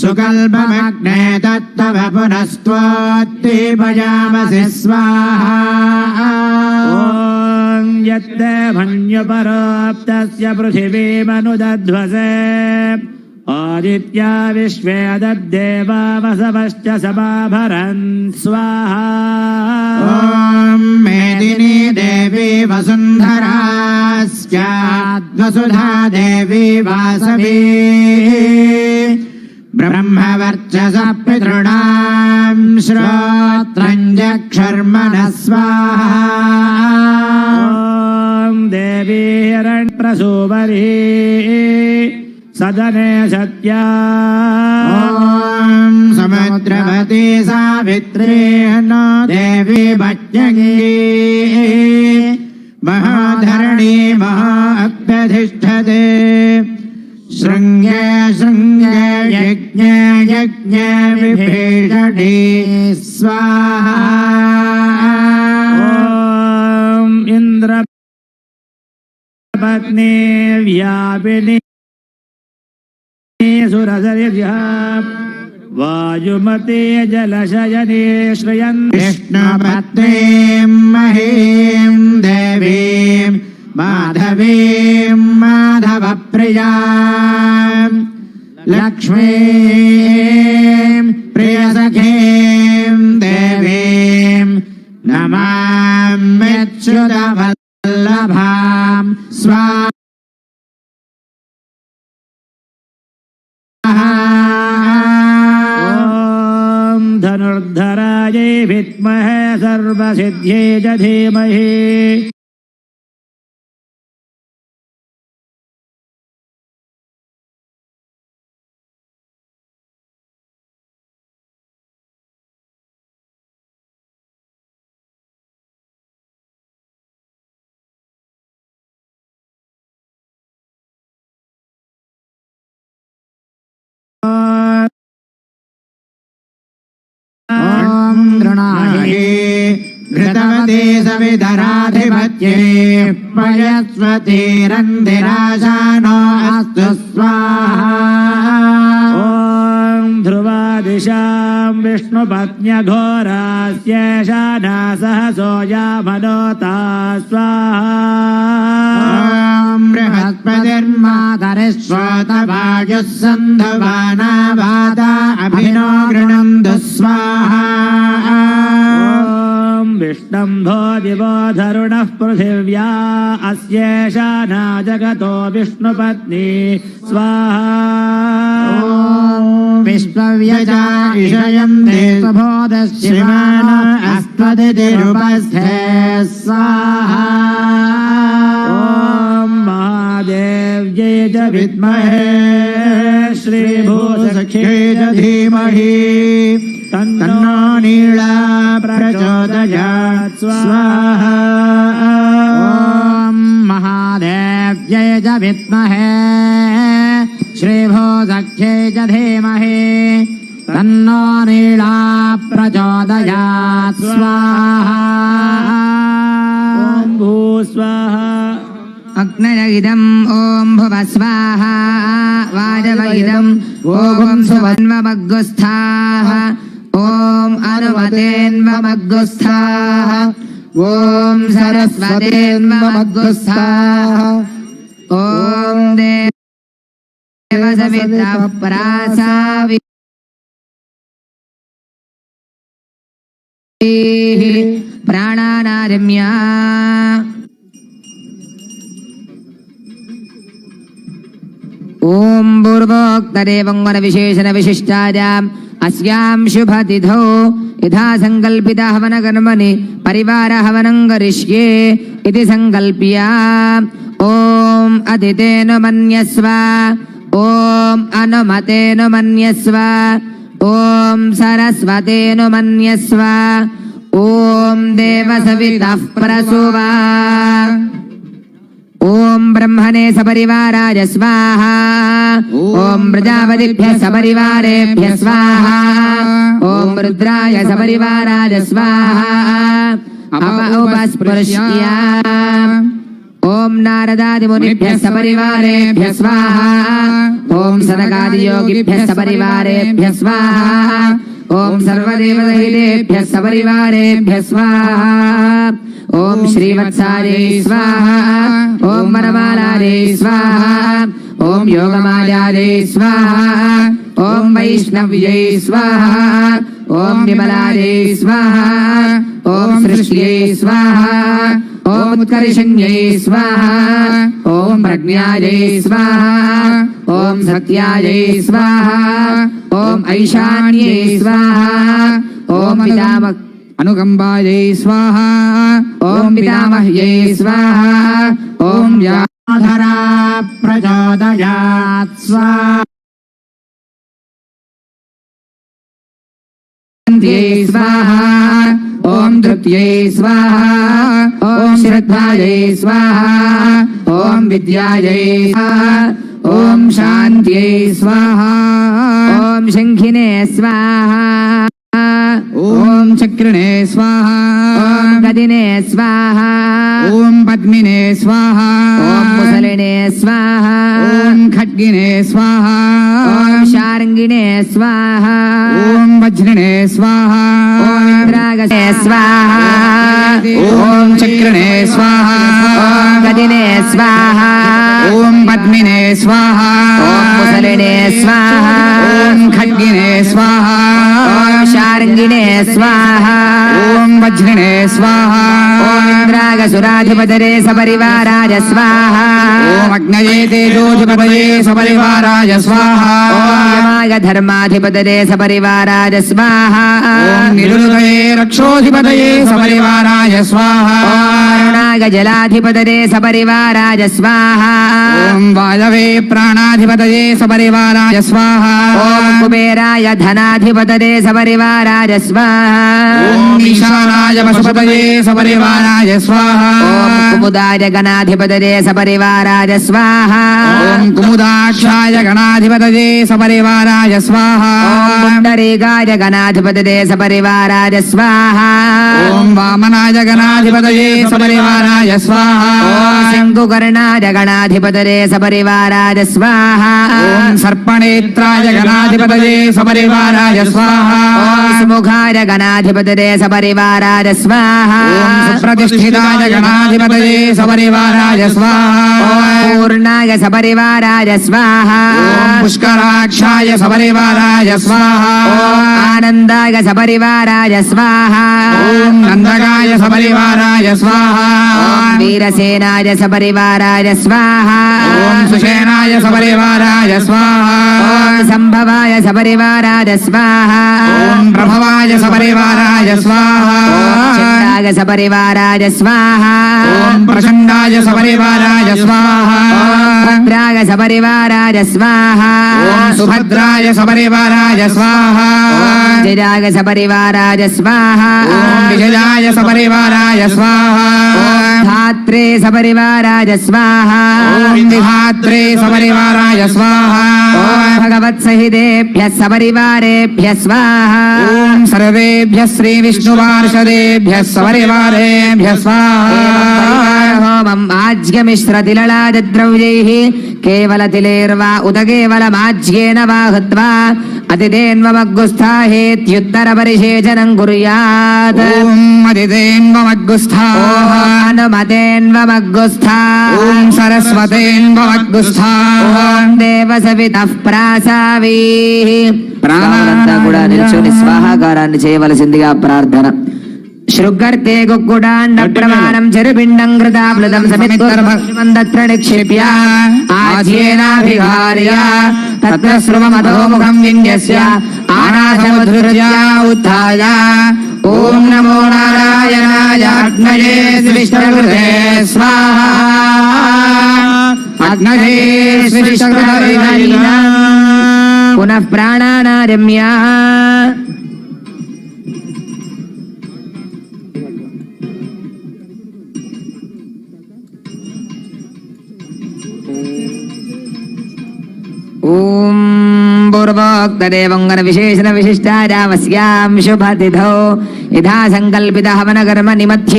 सुकल्पमग्ने तत्तव पुनस्त्वोत्तीपयामसि स्वाहा ॐ यत्तेभन्युपरोप्तस्य पृथिवीमनुदध्वसे आदित्या विश्वे दद्देवावसवश्च समाभरन् स्वाहा ॐ मेदिनी देवी वसुन्धरा स्याद्वसुधा देवी वासवी ब्रह्मवर्चस पितॄणां श्रोत्रञ्जक्षर्मणः स्वाहा ॐ देवी सदने सत्या। समुद्रवती सावित्री नो देवी भज्यङ्गी महाधरणी महाअभ्यधिष्ठते शृङ्गे शृङ्गे यज्ञ यज्ञ विभीषणी स्वाहा। ॐ इन्द्रपत्नी व्यापिनी सुरसरिभ्यः वायुमते जलशयने श्रयन् विष्णुपत्नीं महीं देवीं माधवीं माधवप्रियाँ లక్ష్మీ ప్రియసఖీం దేవీం నమామ్యుదవల్లభాం స్వాం ధనుర్ధరాయై విద్మహే సర్వసిద్ధ్యై ధీమహి घृतवती सविधराधिपत्ये पयस्वतीरन्धिराशानो अस्तु स्वाहा। ॐ ध्रुवादिशां विष्णुपत्न्यघोरास्येषाना सहसो यामनोता स्वाहा। बृहस्पतिर्मातरिश्वतवायुः सन्धवाना वादा अभिनो गृणन्तु स्वाहा। विष्णम्भो दिवो धरुणः पृथिव्या अस्येषाना जगतो विष्णुपत्नी। स्वाहा। विश्वव्यजा अस्त्वदितिरुपस्थे स्वाहा। ॐ महादेव्यै च विद्महे। च धीमहि। तन्नो नीला प्रचोदयात्। स्वाहा। ॐ महादेव्यै च विद्महे श्रीभूसख्ये च धीमहि तन्नो नीला प्रचोदयात्। स्वाहा। ॐ भूस्वाहा अग्नय इदम् ॐ भुव स्वाहा वाजव इदम् ॐ सुवन्वमग्गुस्थाः ॐ अनुमतेन्वमग्गुस्थाः ॐ सरस्वतेन्वमग्गुस्थाः ॐ देवसवितः प्रासावि प्राणानारम्या ॐ అస్యాం శుభతిథో యథా సంకల్పిత హవన కర్మని పరివార హవనం కరిష్యే ఇది సంకల్ప్యా ఓం అతిథేను మన్యస్వ ఓం అనుమతేను మన్యస్వ ఓం సరస్వతేను మన్యస్వ ఓం దేవసవిత ప్రసువా ॐ ब्रह्मणे सपरिवाराय स्वाहा। ॐ प्रजापतिभ्यः सपरिवारेभ्यः स्वाहा। ॐ रुद्राय सपरिवाराय स्वाहा। अप उपस्पृश्य ॐ नारदादिमुनिभ्यः सपरिवारेभ्यः स्वाहा। ॐ सनकादियोगिभ्यः सपरिवारेभ्यः स्वाहा। सपरिवारेभ्यः स्वाहा। ఓం శ్రీవత్సారే స్వాహ ఓం వరమాలారే స్వాహ ఓం యోగమాలారే స్వాహ ఓం వైష్ణవ్యై స్వాహ ఓం విమలారే స్వాహ ఓం సృష్ట్యై స్వాహ ఓం ఉత్కర్షణ్యై స్వాహ ఓం ప్రజ్ఞాయై స్వాహ ఓం సత్యాయై స్వాహ ఓం ఐశాన్యై స్వాహ ఓం పితామ అనుకంబాయై స్వాహ ॐ पितामह्यै स्वाहा, ॐ या धरा प्रचोदयात् स्वा स्वाहा, ॐ तृप्त्यै स्वाहा, ॐ श्रद्धायै स्वाहा, ॐ विद्यायै स्वाहा, ॐ शान्त्यै स्वाहा, ॐ शङ्खिने स्वाहा, ॐ चक्रिणे स्वाहा। स्वाहा ॐ पद्मिने स्वाहा ॐ मुसलिने स्वाहा ॐ खड्गिने स्वाहा ॐ शार्ङ्गिणे स्वाहा ॐ वज्रिणे स्वाहा ॐ इन्द्रागसे स्वाहा ॐ चक्रिणे स्वाहा ॐ गदिने स्वाहा ॐ पद्मिने स्वाहा ॐ मुसलिने स्वाहा ॐ खड्गिने स्वाहा ॐ शार्ङ्गिणे स्वाहा वज्रिणे स्वाहा। ॐ इन्द्रागसुराधिपतरे सपरिवाराय स्वाहा। ॐ अग्नये तेजोधिपतये सपरिवाराय स्वाहा। ॐ यमाय धर्माधिपतरे सपरिवाराय स्वाहा। निरुदये रक्षोधिपतये सपरिवाराय स्वाहा। ॐ जलाधिपतरे सपरिवाराय स्वाहा। ॐ वायवे प्राणाधिपतये सपरिवाराय स्वाहा। ॐ कुबेराय धनाधिपतरे सपरिवाराय स्वाहा। ॐ పరమాయ వసుపదే సపరివారాయ స్వాహాయ గణాధిపతరే సపరివారాయ స్వాహ. కుముదాక్షాయ గణాధిపతరే సపరివారాయ స్వాహాయ గణాధిపతరే సపరివారాయ స్వాహ. వామనాయ గణాధిపతరే సపరివారాయ స్వాహ. శంకుకర్ణాయ గణాధిపతరే సపరివారాయ స్వాహ. సర్పణేత్రాయ గణాధిపతరే సపరివారాయ స్వాహ. ముఖాయ గణాధిపతరే సపరివార శివశంకరాయ స్వాహ ప్రతిష్ఠితాయ గణాధిపతయే సపరివారాయ స్వాహ పూర్ణాయ సపరివారాయ స్వాహ పుష్కరాక్షాయ సపరివారాయ స్వాహ ఆనందాయ సపరివారాయ స్వాహ నందకాయ సపరివారాయ స్వాహ వీరసేనాయ సపరివారాయ స్వాహ సుసేనాయ సపరివారాయ స్వాహ సంభవాయ సపరివారాయ స్వాహ ప్రభవాయ సపరివారాయ స్వాహ సపరివారాయ స్వాహ ప్రచండాయ సపరివారాయ స్వాహ భద్రాయ సపరివారాయ స్వాహ సుభద్రాయ సపరివారాయ స్వాహ జయాయ चण्डाय सपरिवाराय स्वाहा धात्रे सपरिवाराय स्वाहा भगवत्सहितेभ्यः सपरिवारेभ्यः स्वाहा सर्वेभ्यः श्रीविष्णुपार्षदेभ्यः सपरिवारेभ्यः स्वाहा होमम् आज्यमिश्रतिललादिद्रव्यैः केवलतिलेर्वा उत केवलमाज्येन वा हुत्वा अतिथेन्वमग्गुस्थाहेत्युत्तरपरिषेचनम् कुर्यात् ॐ अदितेन्वमग्गुस्थाः हनुमतेन्वमग्गुस्था ॐ सरस्वतेन्वमग्गुस्थाः ॐ దేవసవితః ప్రాసావీః ప్రాణాంతా కూడా నిల్చొని స్వాహాకారాన్ని చేయవలసిందిగా ప్రార్థన శృగ్గర్తే గుక్కుడాండ ప్రమాణం చెరుపిండం కృతాప్లుతం సమిత్వర్భమందత్ర నిక్షిప్య ఆధ్యేనాభిహార్య తత్ర స్రువమధోముఖం విన్యస్య ఆనాసమధుర్యా ఉత్థాయ ఓం నమో నారాయణాయ అగ్నయే విష్ణుకృతే స్వాహా అగ్నయే విష్ణుకృతే పునః पूर्वोक्तदेवङ्गन विशेषण विशिष्टारामस्यां शुभतिथौ यथा सङ्कल्पितः हवनकर्म निमध्ये